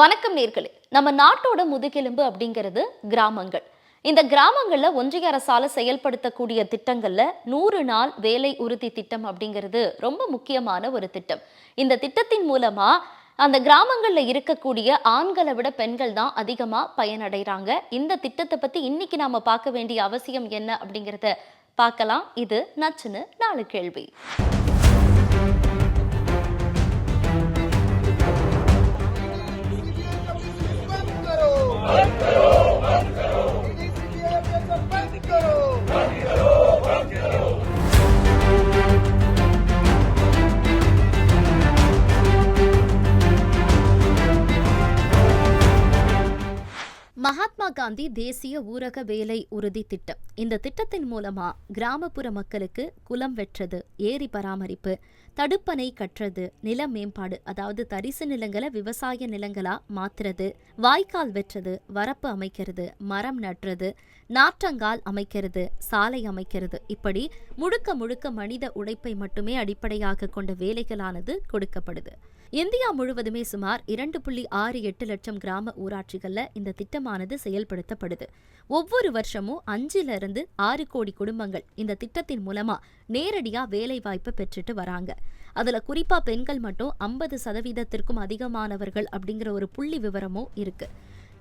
வணக்கம் நேர்களே. நம்ம நாட்டோட முதுகெலும்பு அப்படிங்கிறது கிராமங்கள். இந்த கிராமங்களில் ஒன்றிய அரசால் செயல்படுத்தக்கூடிய திட்டங்களில் நூறு நாள் வேலை உறுதி திட்டம் அப்படிங்கிறது ரொம்ப முக்கியமான ஒரு திட்டம். இந்த திட்டத்தின் மூலமாக அந்த கிராமங்களில் இருக்கக்கூடிய ஆண்களை விட பெண்கள் தான் அதிகமாக பயனடைகிறாங்க இந்த திட்டத்தை பற்றி இன்னைக்கு நாம் பார்க்க வேண்டிய அவசியம் என்ன அப்படிங்கிறத பார்க்கலாம். இது நச்சுன்னு நாலு கேள்வி. மகாத்மா காந்தி தேசிய ஊரக வேலை உறுதி திட்டம். இந்த திட்டத்தின் மூலமா கிராமப்புற மக்களுக்கு குலம் வெற்றது ஏரி பராமரிப்பு தடுப்பணை கட்டுறது நில மேம்பாடு அதாவது தரிசு நிலங்களை விவசாய நிலங்களா மாத்துறது வாய்க்கால் வெட்டுறது வரப்பு அமைக்கிறது மரம் நட்டுறது நாற்றங்கால் அமைக்கிறது சாலை அமைக்கிறது. இப்படி முழுக்க முழுக்க மனித உழைப்பை மட்டுமே அடிப்படையாக கொண்ட வேலைகளானது கொடுக்கப்படுது. இந்தியா முழுவதுமே சுமார் இரண்டு புள்ளி ஆறு எட்டு லட்சம் கிராம ஊராட்சிகள்ல இந்த திட்டமானது செயல்படுத்தப்படுது. ஒவ்வொரு வருஷமும் அஞ்சுல இருந்து ஆறு கோடி குடும்பங்கள் இந்த திட்டத்தின் மூலமா நேரடியா வேலைவாய்ப்பு பெற்றுட்டு வராங்க. அதுல குறிப்பா பெண்கள் மட்டும் ஐம்பது சதவீதத்திற்கும் அதிகமானவர்கள் அப்படிங்கிற ஒரு புள்ளி விவரமும் இருக்கு.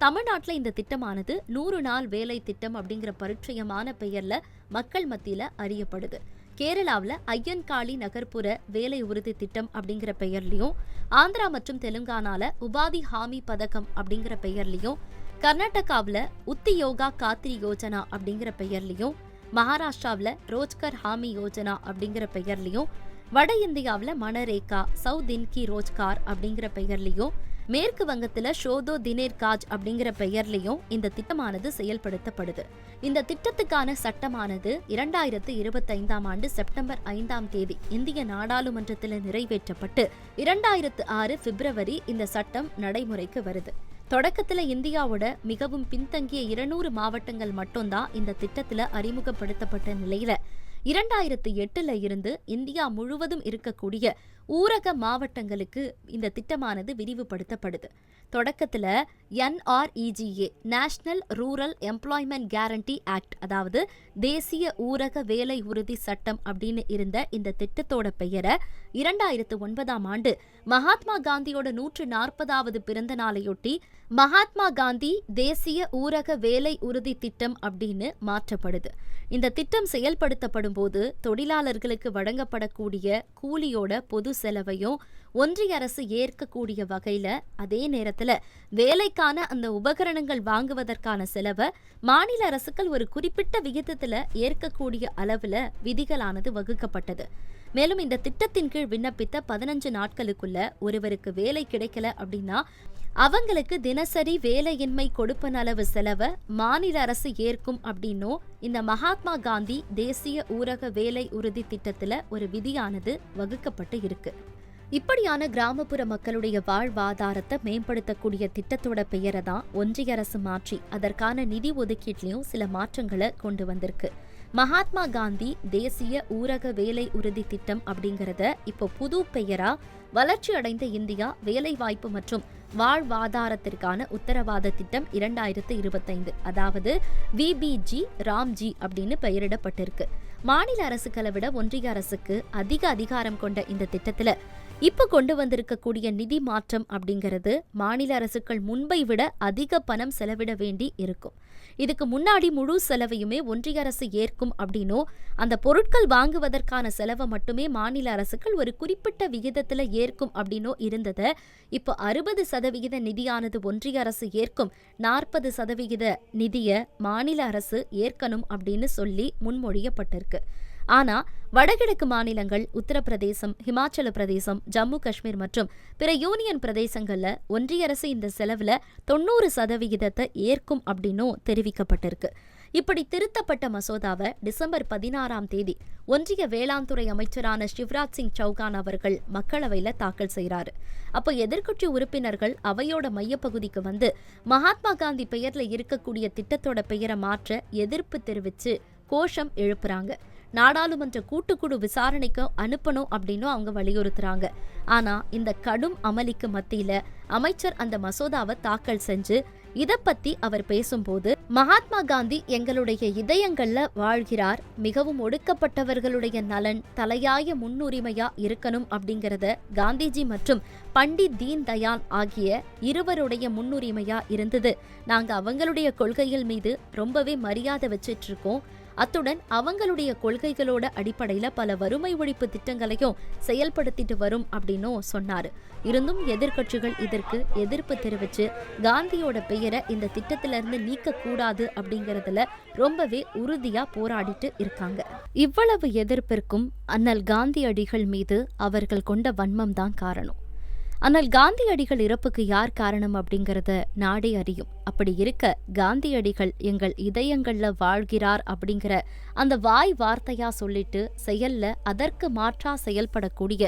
தமிழ்நாட்டில் இந்த திட்டமானது நூறு நாள் வேலை திட்டம் அப்படிங்கிற பரிச்சயமான பெயர்ல மக்கள் மத்தியில அறியப்படுது. கேரளாவில் ஐயன்காளி நகர்ப்புற வேலை உறுதி திட்டம் அப்படிங்கிற பெயர்லையும் ஆந்திரா மற்றும் தெலுங்கானால உபாதி ஹாமி பதக்கம் அப்படிங்கிற பெயர்லையும் கர்நாடகாவில் உத்தி யோகா காத்ரி யோஜனா அப்படிங்கிற பெயர்லையும் மகாராஷ்டிராவில் ரோஜ்கர் ஹாமி யோஜனா அப்படிங்கிற பெயர்லையும் வட இந்தியாவில் மனரேகா சவுதின் கி ரோஜ்கார் அப்படிங்கிற பெயர்லையும் மேற்கு வங்கத்துல ஷோதோ தினேர் காஜ் அப்படிங்கிற பெயர்லையும் இந்த திட்டமானது செயல்படுத்தப்படுது. இந்த திட்டத்துக்கான சட்டமானது இரண்டாயிரத்து இருபத்தைந்தாம் ஆண்டு செப்டம்பர் ஐந்தாம் தேதி இந்திய நாடாளுமன்றத்தில் நிறைவேற்றப்பட்டு இரண்டாயிரத்து ஆறு பிப்ரவரி இந்த சட்டம் நடைமுறைக்கு வருது. தொடக்கத்துல இந்தியாவோட மிகவும் பின்தங்கிய இருநூறு மாவட்டங்கள் மட்டும்தான் இந்த திட்டத்துல அறிமுகப்படுத்தப்பட்ட நிலையில இரண்டாயிரத்து எட்டுல இருந்து இந்தியா முழுவதும் இருக்கக்கூடிய ஊரக மாவட்டங்களுக்கு இந்த திட்டமானது விரிவுபடுத்தப்படுது. தொடக்கத்தில் NREGA national rural employment guarantee act அதாவது தேசிய ஊரக வேலை உறுதி சட்டம் அப்படின்னு இருந்த இந்த திட்டத்தோட பெயரை இரண்டாயிரத்து ஒன்பதாம் ஆண்டு மகாத்மா காந்தியோட நூற்று நாற்பதாவது பிறந்த நாளையொட்டி மகாத்மா காந்தி தேசிய ஊரக வேலை உறுதி திட்டம் அப்படின்னு மாற்றப்படுது. இந்த திட்டம் செயல்படுத்தப்படும் போது தொழிலாளர்களுக்கு வழங்கப்படக்கூடிய கூலியோட பொது செலவையும் ஒன்றிய அரசு ஏற்கக்கூடிய வகையில் அதே நேரத்தில் வேலைக்கான அந்த உபகரணங்கள் வாங்குவதற்கான செலவை மாநில அரசுகள் ஒரு குறிப்பிட்ட விகிதத்துல ஏற்கக்கூடிய அளவுல விதிகளானது வகுக்கப்பட்டது. மேலும் இந்த திட்டத்தின் கீழ் விண்ணப்பித்த பதினஞ்சு நாட்களுக்குள்ள ஒருவருக்கு வேலை கிடைக்கல அப்படின்னா அவங்களுக்கு தினசரி வேலையின்மை கொடுப்பனளவு செலவை மாநில அரசு ஏற்கும் அப்படின்னும் இந்த மகாத்மா காந்தி தேசிய ஊரக வேலை உறுதி திட்டத்துல ஒரு விதியானது வகுக்கப்பட்டு இருக்கு. இப்படியான கிராமப்புற மக்களுடைய வாழ்வாதாரத்தை மேம்படுத்தக்கூடிய திட்டத்தோட பெயரை தான் ஒன்றிய அரசு மாற்றி அதற்கான நிதி ஒதுக்கீட்லையும் சில மாற்றங்களை கொண்டு வந்திருக்கு. மகாத்மா காந்தி தேசிய ஊரக வேலை உறுதி திட்டம் அப்படிங்கிறத இப்போ புது பெயரா வளர்ச்சி அடைந்த இந்தியா வேலைவாய்ப்பு மற்றும் வாழ்வாதாரத்திற்கான உத்தரவாத திட்டம் இரண்டாயிரத்து இருபத்தைந்து. அதாவது விபிஜி ராம்ஜி அப்படின்னு பெயரிடப்பட்டிருக்கு. மாநில அரசுகளை விட ஒன்றிய அரசுக்கு அதிக அதிகாரம் கொண்ட இந்த திட்டத்தில் இப்போ கொண்டு வந்திருக்கக்கூடிய நிதி மாற்றம் அப்படிங்கிறது மாநில அரசுகள் முன்பை விட அதிக பணம் செலவிட வேண்டி இருக்கும். இதுக்கு முன்னாடி முழு செலவையுமே ஒன்றிய அரசு ஏற்கும் அப்படின்னோ அந்த பொருட்கள் வாங்குவதற்கான செலவை மட்டுமே மாநில அரசுகள் ஒரு குறிப்பிட்ட விகிதத்துல ஏற்கும் அப்படின்னோ இருந்ததை இப்போ அறுபது சதவிகித நிதியானது ஒன்றிய அரசு ஏற்கும் நாற்பது சதவிகித நிதியை மாநில அரசு ஏற்கணும் அப்படின்னு சொல்லி முன்மொழியப்பட்டிருக்கு. ஆனா வடகிழக்கு மாநிலங்கள் உத்தரப்பிரதேசம் ஹிமாச்சல பிரதேசம் ஜம்மு காஷ்மீர் மற்றும் பிற யூனியன் பிரதேசங்கள்ல ஒன்றிய அரசு இந்த செலவுல தொண்ணூறு சதவிகிதத்தை ஏற்கும் அப்படின்னும் தெரிவிக்கப்பட்டிருக்கு. இப்படி திருத்தப்பட்ட மசோதாவை டிசம்பர் பதினாறாம் தேதி ஒன்றிய வேளாண் துறை அமைச்சரான சிவராஜ் சிங் சௌகான் அவர்கள் மக்களவையில தாக்கல் செய்கிறாரு அப்போ எதிர்க்கட்சி உறுப்பினர்கள் அவையோட மையப்பகுதிக்கு வந்து மகாத்மா காந்தி பெயர்ல இருக்கக்கூடிய திட்டத்தோட பெயரை மாற்ற எதிர்ப்பு தெரிவிச்சு கோஷம் எழுப்புறாங்க. நாடாளுமன்ற கூட்டுக்குழு விசாரணைக்கு அனுப்பணும் அப்படின்னு அவங்க வலியுறுத்துறாங்க. ஆனா இந்த கடும் அமளிக்கு மத்தியில அமைச்சர் அந்த மசோதாவை தாக்கல் செஞ்சு இத பத்தி அவர் பேசும்போது மகாத்மா காந்தி எங்களுடைய இதயங்கள்ல வாழ்கிறார் மிகவும் ஒடுக்கப்பட்டவர்களுடைய நலன் தலையாய முன்னுரிமையா இருக்கணும் அப்படிங்கறத காந்திஜி மற்றும் பண்டித் தீன் தயாள் ஆகிய இருவருடைய முன்னுரிமையா இருந்தது. நாங்க அவங்களுடைய கொள்கைகள் மீது ரொம்பவே மரியாதை வச்சிட்டு இருக்கோம். அத்துடன் அவங்களுடைய கொள்கைகளோட அடிப்படையில பல வறுமை ஒழிப்பு திட்டங்களையும் செயல்படுத்திட்டு வரும் அப்படின்னும் சொன்னாரு. இருந்தும் எதிர்க்கட்சிகள் இதற்கு எதிர்ப்பு தெரிவிச்சு காந்தியோட பெயரை இந்த திட்டத்திலிருந்து நீக்க கூடாது அப்படிங்கறதுல ரொம்பவே உறுதியா போராடிட்டு இருக்காங்க. இவ்வளவு எதிர்ப்பிற்கும் அண்ணல் காந்தியடிகள் மீது அவர்கள் கொண்ட வன்மம் தான் காரணம். ஆனால் காந்தியடிகள் இறப்புக்கு யார் காரணம் அப்படிங்கறத நாடே அறியும். அப்படி இருக்க காந்தியடிகள் எங்கள் இதயங்கள்ல வாழ்கிறார் அப்படிங்கிற அந்த வாய் வார்த்தையா சொல்லிட்டு செயல்ல அதற்கு மாற்றா செயல்படக்கூடிய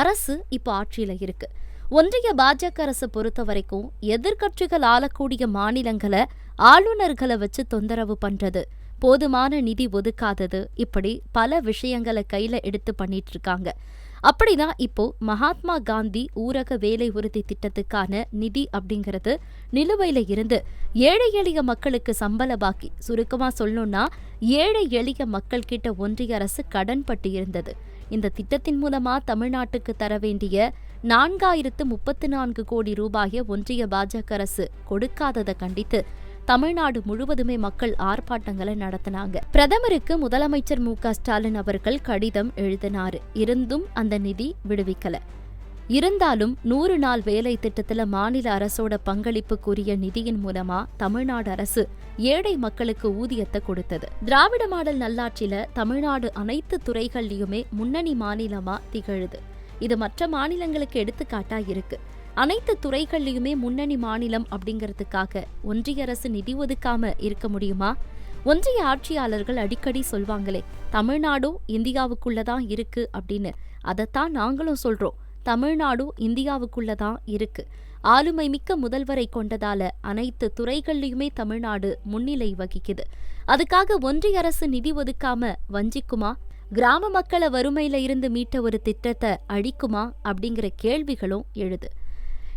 அரசு இப்போ ஆட்சியில இருக்கு. ஒன்றிய பாஜக அரசு பொறுத்த வரைக்கும் எதிர்கட்சிகள் ஆளக்கூடிய மாநிலங்களை ஆளுநர்களை வச்சு தொந்தரவு பண்றது போதுமான நிதி ஒதுக்காதது இப்படி பல விஷயங்களை கையில எடுத்து பண்ணிட்டு இருக்காங்க. அப்படிதான் இப்போ மகாத்மா காந்தி ஊரக வேலை உறுதி திட்டத்துக்கான நிதி அப்படிங்கிறது நிலுவையில இருந்து ஏழை எளிய மக்களுக்கு சம்பள பாக்கி. சுருக்கமா சொல்லணும்னா ஏழை எளிய மக்கள் கிட்ட ஒன்றிய அரசு கடன் பட்டு இருந்தது. இந்த திட்டத்தின் மூலமா தமிழ்நாட்டுக்கு தர வேண்டிய நான்காயிரத்து முப்பத்து நான்கு கோடி ரூபாயை ஒன்றிய பாஜக அரசு கொடுக்காததை கண்டித்து தமிழ்நாடு முழுவதுமே மக்கள் ஆர்ப்பாட்டங்களை நடத்தினாங்க. பிரதமருக்கு முதலமைச்சர் மு க ஸ்டாலின் அவர்கள் கடிதம் எழுதினாரு. இருந்தும் அந்த நிதி விடுவிக்கல. இருந்தாலும் நூறு நாள் வேலை திட்டத்துல மாநில அரசோட பங்களிப்புக்குரிய நிதியின் மூலமா தமிழ்நாடு அரசு ஏழை மக்களுக்கு ஊதியத்தை கொடுத்தது. திராவிட மாடல் நல்லாட்சியில தமிழ்நாடு அனைத்து துறைகள்லயுமே முன்னணி மாநிலமா திகழுது. இது மற்ற மாநிலங்களுக்கு எடுத்துக்காட்டா இருக்கு. அனைத்து துறைகள்லயுமே முன்னணி மாநிலம் அப்படிங்கிறதுக்காக ஒன்றிய அரசு நிதி ஒதுக்காம இருக்க முடியுமா? ஒன்றிய ஆட்சியாளர்கள் அடிக்கடி சொல்வாங்களே தமிழ்நாடும் இந்தியாவுக்குள்ளதான் இருக்கு அப்படின்னு. அதைத்தான் நாங்களும் சொல்றோம் தமிழ்நாடும் இந்தியாவுக்குள்ளதான் இருக்கு. ஆளுமை மிக்க முதல்வரை கொண்டதால அனைத்து துறைகள்லயுமே தமிழ்நாடு முன்னிலை வகிக்குது. அதுக்காக ஒன்றிய அரசு நிதி ஒதுக்காம வஞ்சிக்குமா? கிராம மக்களை வறுமையில இருந்து மீட்ட ஒரு திட்டத்தை அழிக்குமா? அப்படிங்கிற கேள்விகளும் எழுது.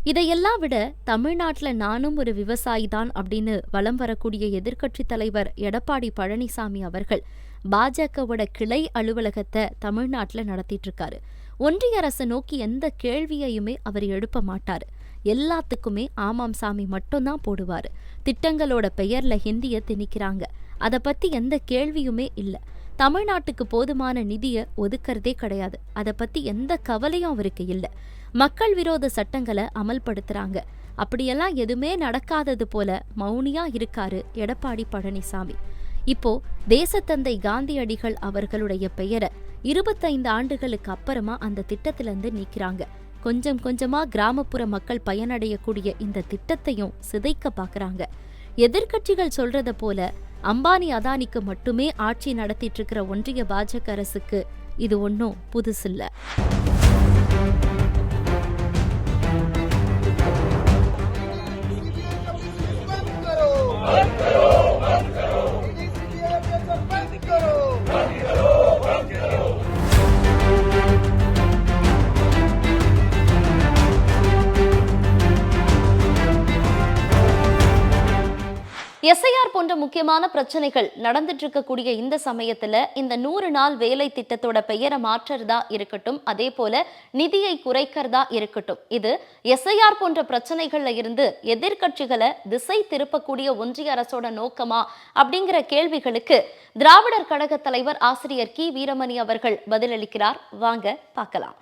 இதையெல்லாம் விட தமிழ்நாட்டுல நானும் ஒரு விவசாயி தான் அப்படின்னு வலம் வரக்கூடிய எதிர்க்கட்சித் தலைவர் எடப்பாடி பழனிசாமி அவர்கள் பாஜகவோட கிளை அலுவலகத்தை தமிழ்நாட்டுல நடத்திட்டு இருக்காரு. ஒன்றிய அரசை நோக்கி எந்த கேள்வியையுமே அவர் எழுப்ப மாட்டாரு. எல்லாத்துக்குமே ஆமாம் சாமி மட்டும்தான் போடுவாரு. திட்டங்களோட பெயர்ல ஹிந்திய திணிக்கிறாங்க. அதை பத்தி எந்த கேள்வியுமே இல்லை. தமிழ்நாட்டுக்கு போதுமான நிதியை ஒதுக்கறதே கிடையாது. அதை பத்தி எந்த கவலையும் அவருக்கு இல்லை. மக்கள் விரோத சட்டங்களை அமல்படுத்துறாங்க. அப்படியெல்லாம் எதுவுமே நடக்காதது போல மௌனியா இருக்காரு எடப்பாடி பழனிசாமி. இப்போ தேசத்தந்தை காந்தியடிகள் அவர்களுடைய பெயரை இருபத்தைந்து ஆண்டுகளுக்கு அப்புறமா அந்த திட்டத்திலிருந்து நீக்கிறாங்க. கொஞ்சம் கொஞ்சமா கிராமப்புற மக்கள் பயனடையக்கூடிய இந்த திட்டத்தையும் சிதைக்க பாக்குறாங்க. எதிர்க்கட்சிகள் சொல்றத போல அம்பானி அதானிக்கு மட்டுமே ஆட்சி நடத்திட்டு இருக்கிற ஒன்றிய பாஜக அரசுக்கு இது ஒன்றும் புதுசில்லை. करो எஸ்ஐஆர் போன்ற முக்கியமான பிரச்சனைகள் நடந்துட்டு இருக்கக்கூடிய இந்த சமயத்துல இந்த நூறு நாள் வேலை திட்டத்தோட பெயரை மாற்றுறதா இருக்கட்டும் அதே போல நிதியை குறைக்கிறதா இருக்கட்டும் இது எஸ்ஐஆர் போன்ற பிரச்சனைகள்ல இருந்து எதிர்கட்சிகளை திசை திருப்பக்கூடிய ஒன்றிய அரசோட நோக்கமா அப்படிங்கிற கேள்விகளுக்கு திராவிடர் கழக தலைவர் ஆசிரியர் கி வீரமணி அவர்கள் பதிலளிக்கிறார். வாங்க பார்க்கலாம்.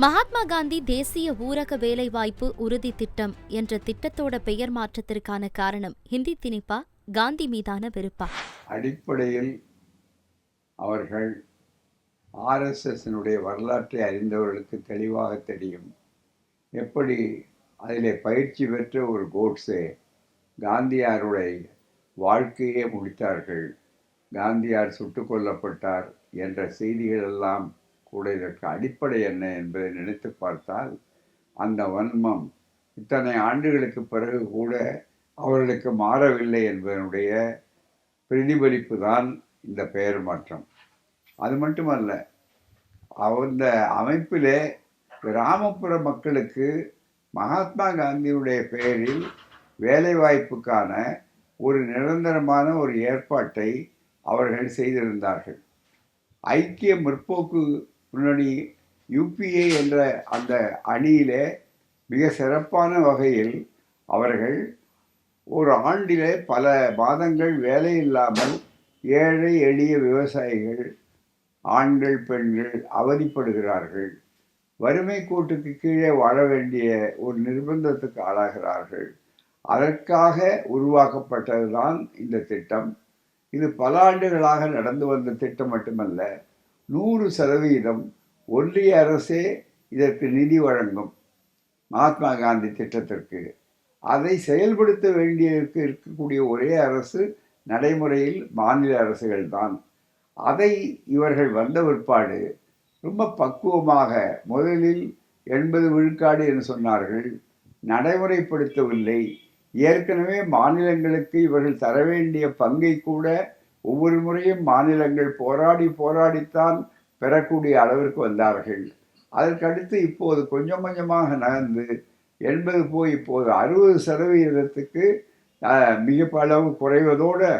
மகாத்மா காந்தி தேசிய ஊரக வேலைவாய்ப்பு உறுதி திட்டம் என்ற திட்டத்தோட பெயர் மாற்றத்திற்கான காரணம் ஹிந்தி திணிப்பா காந்தி மீதான வெறுப்பா? அடிப்படையில் அவர்கள் ஆர்எஸ்எஸ்னுடைய வரலாற்றை அறிந்தவர்களுக்கு தெளிவாக தெரியும். எப்படி அதிலே பயிற்சி பெற்ற ஒரு கோட்ஸே காந்தியாருடைய வாழ்க்கையே முடித்தார்கள். காந்தியார் சுட்டுக்கொல்லப்பட்டார் என்ற செய்திகளெல்லாம் கூட இதற்கு அடிப்படை என்ன என்பதை நினைத்து பார்த்தால் அந்த வன்மம் இத்தனை ஆண்டுகளுக்கு பிறகு கூட அவர்களுக்கு மாறவில்லை என்பதனுடைய பிரதிபலிப்பு தான் இந்த பெயர் மாற்றம். அது மட்டுமல்ல அந்த அமைப்பிலே கிராமப்புற மக்களுக்கு மகாத்மா காந்தியுடைய பெயரில் வேலைவாய்ப்புக்கான ஒரு நிரந்தரமான ஒரு ஏற்பாட்டை அவர்கள் செய்திருந்தார்கள். ஐக்கிய முற்போக்கு முன்னாடி யுபிஏ என்ற அந்த அணியிலே மிக சிறப்பான வகையில் அவர்கள் ஒரு ஆண்டிலே பல மாதங்கள் வேலை இல்லாமல் ஏழை எளிய விவசாயிகள் ஆண்கள் பெண்கள் அவதிப்படுகிறார்கள். வறுமை கோட்டுக்கு கீழே வாழ வேண்டிய ஒரு நிர்பந்தத்துக்கு ஆளாகிறார்கள். அதற்காக உருவாக்கப்பட்டதுதான் இந்த திட்டம். இது பல ஆண்டுகளாக நடந்து வந்த திட்டம் மட்டுமல்ல நூறு சதவீதம் ஒன்றிய அரசே இதற்கு நிதி வழங்கும் மகாத்மா காந்தி திட்டத்திற்கு. அதை செயல்படுத்த வேண்டியதற்கு இருக்கக்கூடிய ஒரே அரசு நடைமுறையில் மாநில அரசுகள் தான். அதை இவர்கள் வந்த பிற்பாடு ரொம்ப பக்குவமாக முதலில் எண்பது விழுக்காடு என்று சொன்னார்கள். நடைமுறைப்படுத்தவில்லை. ஏற்கனவே மாநிலங்களுக்கு இவர்கள் தர வேண்டிய பங்கை கூட ஒவ்வொரு முறையும் மாநிலங்கள் போராடி போராடித்தான் பெறக்கூடிய அளவிற்கு வந்தார்கள். அதற்கடுத்து இப்போது கொஞ்சம் கொஞ்சமாக நகர்ந்து எண்பது போய் இப்போது அறுபது சதவீதத்துக்கு மிக அளவு குறைவதோடு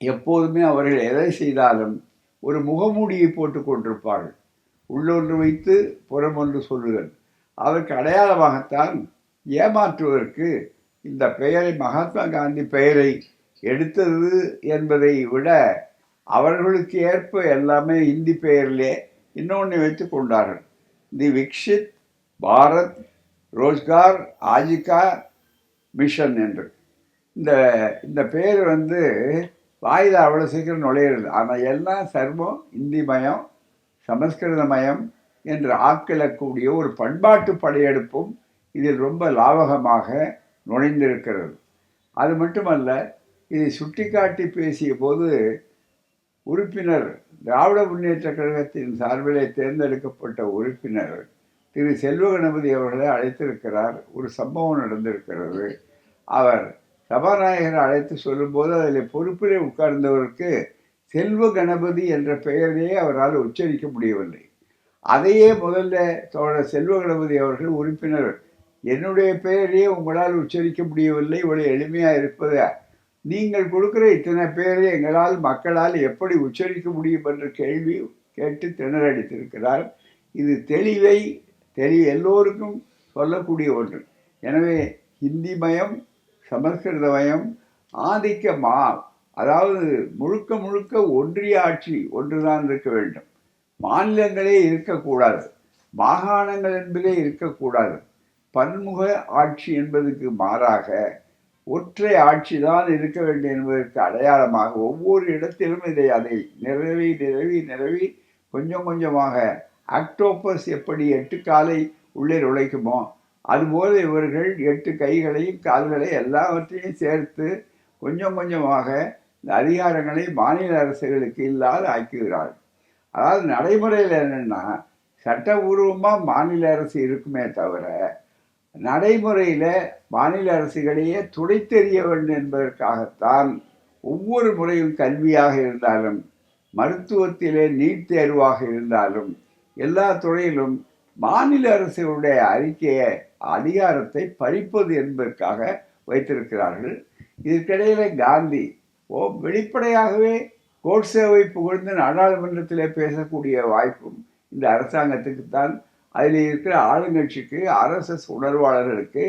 எப்போதுமே அவர்கள் எதை செய்தாலும் ஒரு முகமூடியை போட்டு கொண்டிருப்பார்கள். உள்ளொன்று வைத்து புறமொன்று சொல்லுதல். அதற்கு அடையாளமாகத்தான் ஏமாற்றுவதற்கு இந்த பெயரை மகாத்மா காந்தி பெயரை எடுத்தது என்பதை விட அவர்களுக்கு ஏற்ப எல்லாமே இந்தி பெயரிலே இன்னொன்று வைத்து கொண்டார்கள். தி விக்ஷித் பாரத் ரோஜ்கார் ஆஜிகா மிஷன் என்று. இந்த இந்த பேர் வந்து வாயில் அவ்வளோ சீக்கிரம் நுழையிறது. ஆனால் எல்லாம் சர்வம் இந்தி மயம் சமஸ்கிருத மயம் என்று ஆக்கிழக்கூடிய ஒரு பண்பாட்டு படையெடுப்பும் இதில் ரொம்ப லாவகமாக நுழைந்திருக்கிறது. அது மட்டுமல்ல இதை சுட்டிக்காட்டி பேசிய போது உறுப்பினர் திராவிட முன்னேற்ற கழகத்தின் சார்பிலே தேர்ந்தெடுக்கப்பட்ட உறுப்பினர் திரு செல்வ கணபதி அவர்களை அழைத்திருக்கிறார். ஒரு சம்பவம் நடந்திருக்கிறது. அவர் சபாநாயகரை அழைத்து சொல்லும்போது அதில் பொறுப்பிலே உட்கார்ந்தவருக்கு செல்வ கணபதி என்ற பெயரையே அவரால் உச்சரிக்க முடியவில்லை. அதையே முதல்ல தோழர் செல்வ கணபதி அவர்கள் உறுப்பினர் என்னுடைய பெயரையே உங்களால் உச்சரிக்க முடியவில்லை இவ்வளவு எளிமையாக இருப்பதை? நீங்கள் கொடுக்குற இத்தனை பேரை எங்களால் மக்களால் எப்படி உச்சரிக்க முடியும் என்ற கேள்வி கேட்டு திணறடித்திருக்கிறார். இது தெளிவை தெளி எல்லோருக்கும் சொல்லக்கூடிய ஒன்று. எனவே ஹிந்தி மயம் சமஸ்கிருத மயம் ஆதிக்க மா அதாவது முழுக்க முழுக்க ஒன்றிய ஆட்சி ஒன்றுதான் இருக்க வேண்டும். மாநிலங்களே இருக்கக்கூடாது. மாகாணங்கள் என்பதே இருக்கக்கூடாது. பன்முக ஆட்சி என்பதுக்கு மாறாக ஒற்றை ஆட்சி தான் இருக்க வேண்டும் என்பதற்கு அடையாளமாக ஒவ்வொரு இடத்திலும் இதை அதை நிறவி நிறவி நிறவி கொஞ்சம் கொஞ்சமாக ஆக்டோபஸ் எப்படி எட்டு காலை உள்ளே நுழைக்குமோ அதுபோல இவர்கள் எட்டு கைகளையும் கால்களை எல்லாவற்றையும் சேர்த்து கொஞ்சம் கொஞ்சமாக இந்த அதிகாரங்களை மாநில அரசுகளுக்கு இல்லாத ஆக்குகிறார் அதாவது நடைமுறையில் என்னென்னா சட்டபூர்வமாக மாநில அரசு இருக்குமே தவிர நடைமுறையில் மாநில அரசுகளையே துடைத்தெறிய வேண்டும் என்பதற்காகத்தான் ஒவ்வொரு முறையும் கல்வியாக இருந்தாலும் மருத்துவத்திலே நீட் தேர்வாக இருந்தாலும் எல்லா துறையிலும் மாநில அரசுகளுடைய அறிக்கையை அதிகாரத்தை பறிப்பது என்பதற்காக வைத்திருக்கிறார்கள். இதற்கிடையில் காந்தி ஓ வெளிப்படையாகவே கோட்சேவை புகழ்ந்து நாடாளுமன்றத்திலே பேசக்கூடிய வாய்ப்பும் இந்த அரசாங்கத்துக்கு தான் அதில் இருக்கிற ஆளுங்கட்சிக்கு ஆர்எஸ்எஸ் உணர்வாளர்களுக்கு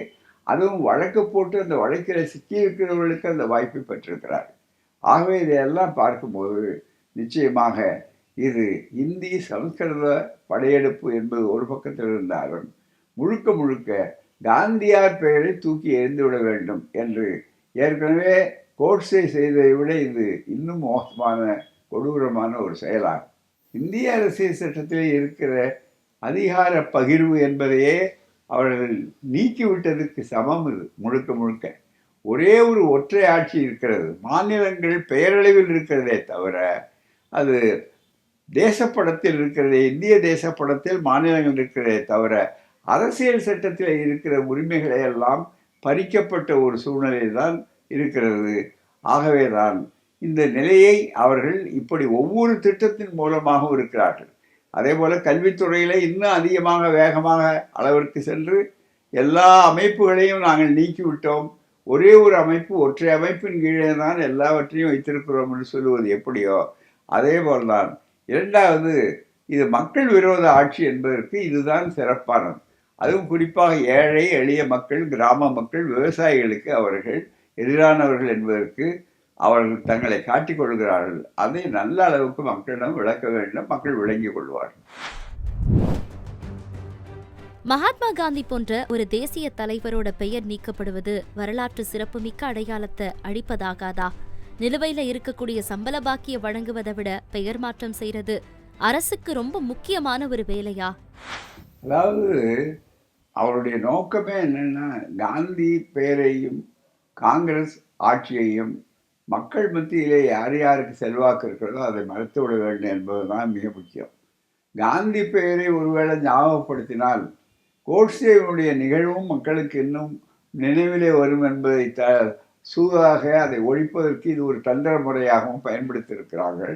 அதுவும் வழக்கு போட்டு அந்த வழக்கில் சிக்கியிருக்கிறவர்களுக்கு அந்த வாய்ப்பை பெற்றிருக்கிறார். ஆகவே இதையெல்லாம் பார்க்கும்போது நிச்சயமாக இது இந்தி சமஸ்கிருத படையெடுப்பு என்பது ஒரு பக்கத்தில் இருந்தாலும் முழுக்க முழுக்க காந்தியார் பெயரை தூக்கி எறிந்துவிட வேண்டும் என்று ஏற்கனவே கோட்ஸை செய்ததை விட இது இன்னும் மோசமான கொடூரமான ஒரு செயலாகும். இந்திய அரசியல் சட்டத்தில் இருக்கிற அதிகார பகிர்வு என்பதையே அவர்கள் நீக்கிவிட்டதற்கு சமம் இது முழுக்க முழுக்க. ஒரே ஒரு ஒற்றை ஆட்சி இருக்கிறது. மாநிலங்கள் பெயரளவில் இருக்கிறதே தவிர அது தேசப்படத்தில் இருக்கிறதே இந்திய தேசப்படத்தில் மாநிலங்கள் இருக்கிறதே தவிர அரசியல் சட்டத்தில் இருக்கிற உரிமைகளை எல்லாம் பறிக்கப்பட்ட ஒரு சூழ்நிலை தான் இருக்கிறது. ஆகவேதான் இந்த நிலையை அவர்கள் இப்படி ஒவ்வொரு திட்டத்தின் மூலமாகவும் இருக்கிறார்கள். அதே போல் கல்வித்துறையில் இன்னும் அதிகமாக வேகமாக அளவிற்கு சென்று எல்லா அமைப்புகளையும் நாங்கள் நீக்கிவிட்டோம் ஒரே ஒரு அமைப்பு ஒற்றை அமைப்பின் கீழே தான் எல்லாவற்றையும் வைத்திருக்கிறோம் என்று சொல்லுவது எப்படியோ அதே போல்தான். இரண்டாவது இது மக்கள் விரோத ஆட்சி என்பதற்கு இதுதான் சிறப்பானது. அதுவும் குறிப்பாக ஏழை எளிய மக்கள் கிராம மக்கள் விவசாயிகளுக்கு அவர்கள் எதிரானவர்கள் என்பதற்கு அவர்கள் தங்களை காட்டிக் கொள்கிறார்கள். அதை நல்ல அளவுக்கு மக்களிடம் விளக்க வேண்டும். மக்கள் விளங்கிக் கொள்வார்கள். மகாத்மா காந்தி போன்ற ஒரு தேசிய தலைவரோட பெயர் நீக்கப்படுவது வரலாற்று சிறப்புமிக்க அடையாளத்தை அழிப்பதாகாதா நிலுவையில இருக்கக்கூடிய சம்பள பாக்கிய வழங்குவதை விட பெயர் மாற்றம் செய்யறது அரசுக்கு ரொம்ப முக்கியமான ஒரு வேலையா? அதாவது அவருடைய நோக்கமே என்னன்னா காந்தி பெயரையும் காங்கிரஸ் ஆட்சியையும் மக்கள் மத்தியிலே யார் யாருக்கு செல்வாக்கு இருக்கிறதோ அதை மறைத்து விட வேண்டும் என்பதுதான் மிக முக்கியம். காந்தி பெயரை ஒருவேளை ஞாபகப்படுத்தினால் கோட்சேவனுடைய நிகழ்வும் மக்களுக்கு இன்னும் நினைவிலே வரும் என்பதை த சூதாக அதை ஒழிப்பதற்கு இது ஒரு தந்திர முறையாகவும் பயன்படுத்தியிருக்கிறார்கள்.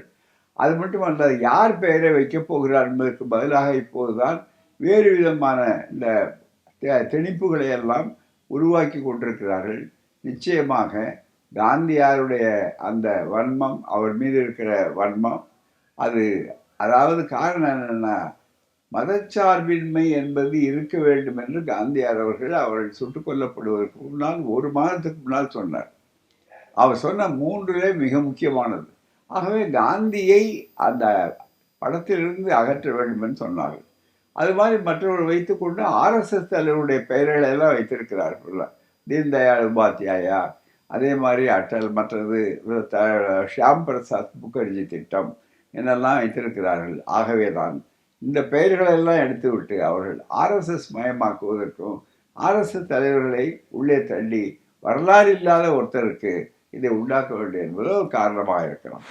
அது மட்டுமல்ல யார் பெயரை வைக்கப் போகிறார் என்பதற்கு பதிலாக இப்போதுதான் வேறு விதமான இந்த திணிப்புகளை எல்லாம் உருவாக்கி கொண்டிருக்கிறார்கள். நிச்சயமாக காந்தியாருடைய அந்த வன்மம் அவர் மீது இருக்கிற வன்மம் அது அதாவது காரணம் என்னென்னா மதச்சார்பின்மை என்பது இருக்க வேண்டும் என்று காந்தியார் அவர்கள் அவர்கள் சுட்டுக் கொல்லப்படுவதற்கு முன்னால் ஒரு மாதத்துக்கு முன்னால் சொன்னார். அவர் சொன்ன மூன்றிலே மிக முக்கியமானது. ஆகவே காந்தியை அந்த படத்திலிருந்து அகற்ற வேண்டும் என்று சொன்னார்கள். அது மாதிரி மற்றவர்கள் வைத்துக்கொண்டு ஆர்எஸ்எஸ் தலைவருடைய பெயர்களை எல்லாம் வைத்திருக்கிறார்கள் தீன்தயாள் உபாத்தியாயா அதே மாதிரி அட்டல் மற்றது ஷியாம் பிரசாத் முகர்ஜி திட்டம் என்னெல்லாம் வைத்திருக்கிறார்கள். ஆகவே தான் இந்த பெயர்களெல்லாம் எடுத்துவிட்டு அவர்கள் ஆர்எஸ்எஸ் மயமாக்குவதற்கும் ஆர்எஸ்எஸ் தலைவர்களை உள்ளே தள்ளி வரலாறு இல்லாத ஒருத்தருக்கு இதை உண்டாக்க வேண்டும் என்பது ஒரு காரணமாக இருக்கலாம்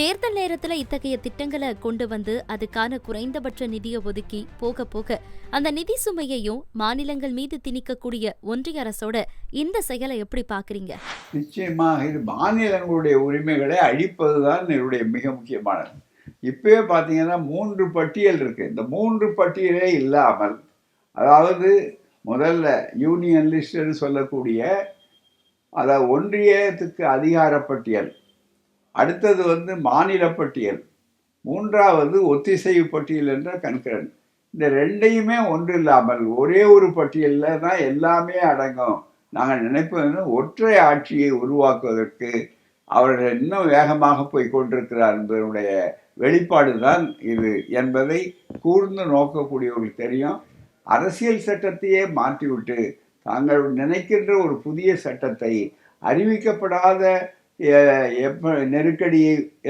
தேர்தல் நேரத்துல இத்தகைய திட்டங்களை கொண்டு வந்து அதுக்கான குறைந்தபட்ச நிதியை ஒதுக்கி போக போக அந்த நிதி சுமையையும் மாநிலங்கள் மீது திணிக்கக்கூடிய ஒன்றிய அரசோட இந்த செயலை எப்படி பாக்குறீங்க நிச்சயமாக இது மாநிலங்களுடைய உரிமைகளை அழிப்பதுதான் என்னுடைய மிக முக்கியமானது. இப்பவே பார்த்தீங்கன்னா மூன்று பட்டியல் இருக்கு. இந்த மூன்று பட்டியலே இல்லாமல் அதாவது முதல்ல யூனியன் லிஸ்ட்னு சொல்லக்கூடிய அதாவது ஒன்றியத்துக்கு அதிகார பட்டியல் அடுத்தது வந்து மாநில பட்டியல். மூன்றாவது ஒத்திசைவு பட்டியல் என்ற கண்கரன். இந்த ரெண்டையுமே ஒன்று இல்லாமல் ஒரே ஒரு பட்டியலில் தான் எல்லாமே அடங்கும். நாங்கள் நினைப்பது ஒற்றை ஆட்சியை உருவாக்குவதற்கு அவர்கள் இன்னும் வேகமாக போய் கொண்டிருக்கிறார் என்பதனுடைய வெளிப்பாடு தான் இது என்பதை கூர்ந்து நோக்கக்கூடியவர்களுக்கு தெரியும். அரசியல் சட்டத்தையே மாற்றிவிட்டு தாங்கள் நினைக்கின்ற ஒரு புதிய சட்டத்தை அறிவிக்கப்படாத நெருக்கடி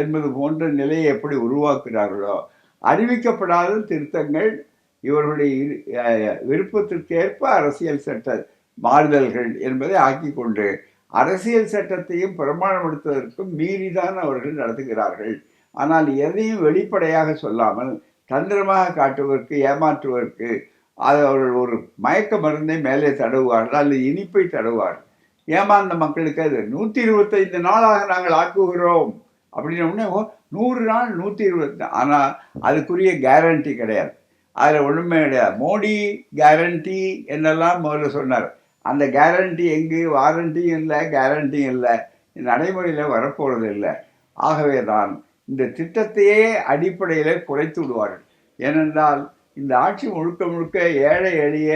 என்பது போன்ற நிலையை எப்படி உருவாக்குகிறார்களோ அறிவிக்கப்படாத திருத்தங்கள் இவர்களுடைய விருப்பத்திற்கேற்ப அரசியல் சட்ட மாறுதல்கள் என்பதை ஆக்கி கொண்டு அரசியல் சட்டத்தையும் பிரமாணப்படுத்துவதற்கும் மீறிதான் அவர்கள் நடத்துகிறார்கள். ஆனால் எதையும் வெளிப்படையாக சொல்லாமல் தந்திரமாக காட்டுவதற்கு ஏமாற்றுவதற்கு அது அவர்கள் ஒரு மயக்க மருந்தை மேலே தடவுவார்கள் அல்லது இனிப்பை தடவுவார்கள்? ஏமாந்த மக்களுக்கு அது நூற்றி இருபத்தைந்து நாளாக நாங்கள் ஆக்குகிறோம். அப்படின்ன உடனே நூறு நாள் நூற்றி இருபத்தி ஆனால் அதுக்குரிய கேரண்டி கிடையாது. அதில் ஒன்றுமே கிடையாது. மோடி கேரண்டி என்னெல்லாம் முதல்ல சொன்னார். அந்த கேரண்டி எங்கு? வாரண்டியும் இல்லை கேரண்டியும் இல்லை. நடைமுறையில் வரப்போகிறது இல்லை. ஆகவே தான் இந்த திட்டத்தையே அடிப்படையில் குறைத்து விடுவார்கள். ஏனென்றால் இந்த ஆட்சி முழுக்க முழுக்க ஏழை எளிய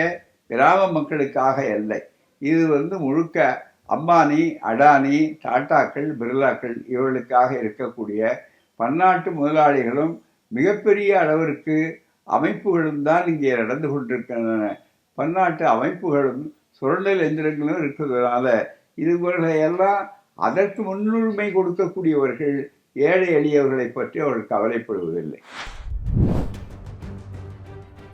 கிராம மக்களுக்காக இல்லை. இது வந்து முழுக்க அம்பானி அடானி டாட்டாக்கள் பிர்லாக்கள் இவர்களுக்காக இருக்கக்கூடிய பன்னாட்டு முதலாளிகளும் மிகப்பெரிய அளவிற்கு அமைப்புகளும் தான் இங்கே நடந்து கொண்டிருக்கின்றன. பன்னாட்டு அமைப்புகளும் சுரண்டல் எந்திரங்களும் இருக்கிறதுனால இதுவர்களையெல்லாம் அதற்கு முன்னுரிமை கொடுக்கக்கூடியவர்கள் ஏழை எளியவர்களை பற்றி அவர்கள் கவலைப்படுவதில்லை.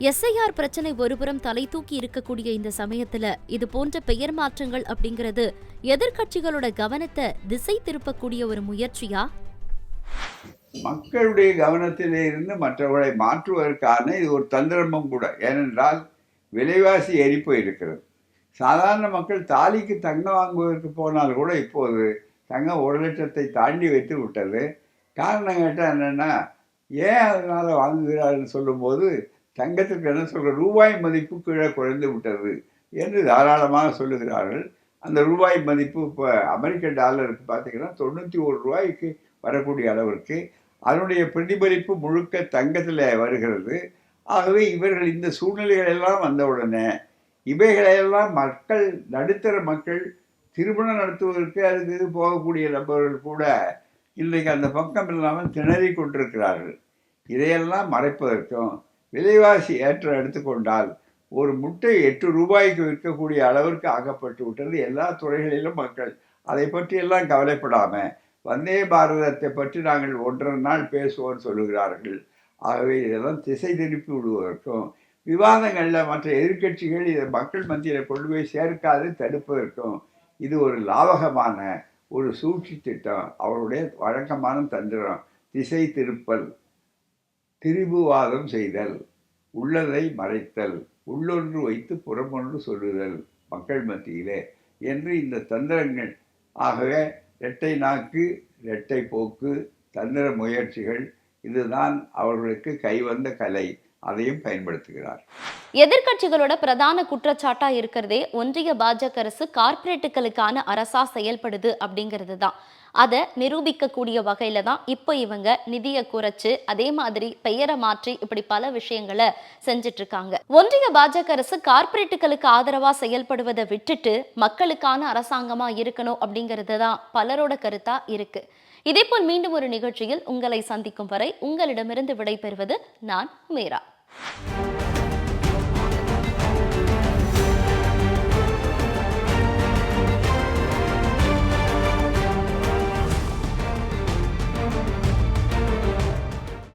எஸ்ஐஆர் பிரச்சனை ஒருபுறம் தலை தூக்கி இருக்கக்கூடிய இந்த சமயத்துல இது போன்ற பெயர் மாற்றங்கள் அப்படிங்கிறது எதிர்க்கட்சிகளோட கவனத்தை திசை திருப்பக்கூடிய ஒரு முயற்சியா? மக்களுடைய கவனத்திலே இருந்து மற்றவர்களை மாற்றுவதற்கான இது ஒரு தந்திரமும் கூட. ஏனென்றால் விலைவாசி ஏறி இருக்கிறது. சாதாரண மக்கள் தாலிக்கு தங்கம் வாங்குவதற்கு போனால் கூட இப்போது தங்கம் ஒரு லட்சத்தை தாண்டி வைத்து விட்டது. காரணம் கேட்டால் என்னென்னா ஏன் அதனால் வாங்குகிறாருன்னு சொல்லும்போது தங்கத்திற்கு என்ன சொல்கிற ரூபாய் மதிப்பு கீழே குறைந்து விட்டது என்று தாராளமாக சொல்லுகிறார்கள். அந்த ரூபாய் மதிப்பு இப்போ அமெரிக்க டாலருக்கு பார்த்தீங்கன்னா தொண்ணூற்றி ஒரு ரூபாய்க்கு வரக்கூடிய அளவிற்கு அதனுடைய பிரதிபலிப்பு முழுக்க தங்கத்தில் வருகிறது. ஆகவே இவர்கள் இந்த சூழ்நிலைகள் எல்லாம் வந்தவுடனே இவைகளையெல்லாம் மக்கள் நடுத்தர மக்கள் திருமணம் நடத்துவதற்கு அதுக்கு இது போகக்கூடிய நபர்கள் கூட இன்றைக்கு அந்த பக்கம் இல்லாமல் திணறி கொண்டிருக்கிறார்கள். இதையெல்லாம் மறைப்பதற்கும் விலைவாசி ஏற்ற எடுத்துக்கொண்டால் ஒரு முட்டை எட்டு ரூபாய்க்கு விற்கக்கூடிய அளவிற்கு ஆக்கப்பட்டு விட்டது. எல்லா துறைகளிலும் மக்கள் அதை பற்றி எல்லாம் வந்தே பாரதத்தை பற்றி நாங்கள் ஒன்றரை நாள் பேசுவோம் சொல்லுகிறார்கள். ஆகவே இதெல்லாம் திசை திருப்பி விடுவதற்கும் விவாதங்களில் மற்ற எதிர்க்கட்சிகள் இதை மக்கள் மத்தியில் கொண்டு போய் சேர்க்காது தடுப்பதற்கும் இது ஒரு லாபகமான ஒரு சூழ்ச்சி திட்டம். அவருடைய வழக்கமான தந்திரம் திசை திருப்பல். திரிபுவாதம் செய்தல் உள்ளதை மறைத்தல் உள்ளொன்று வைத்து புறமொன்று சொல்லுதல் மக்கள் மத்தியிலே என்று இந்த தந்திரங்கள். ஆகவே இரட்டை நாக்கு இரட்டை போக்கு தந்திர முயற்சிகள் இதுதான் அவர்களுக்கு கைவந்த கலை. அதையும் பயன்படுத்துகிறார். எதிர்க்கட்சிகளோட பிரதான குற்றச்சாட்டா இருக்கிறதே ஒன்றிய பாஜக அரசு கார்ப்பரேட்டுகளுக்கான அரசா செயல்படுது அப்படிங்கிறது தான். அதை நிரூபிக்கக்கூடிய வகையில தான் இப்போ இவங்க நிதியை குறைச்சு அதே மாதிரி பெயரை மாற்றி இப்படி பல விஷயங்களை செஞ்சுட்டு இருக்காங்க ஒன்றிய பாஜக அரசு கார்ப்பரேட்டுகளுக்கு ஆதரவா செயல்படுவதை விட்டுட்டு மக்களுக்கான அரசாங்கமா இருக்கணும் அப்படிங்கிறது தான் பலரோட கருத்தா இருக்கு. இதேபோல் மீண்டும் ஒரு நிகழ்ச்சியில் உங்களை சந்திக்கும் வரை உங்களிடமிருந்து விடைபெறுவது நான் மீரா. you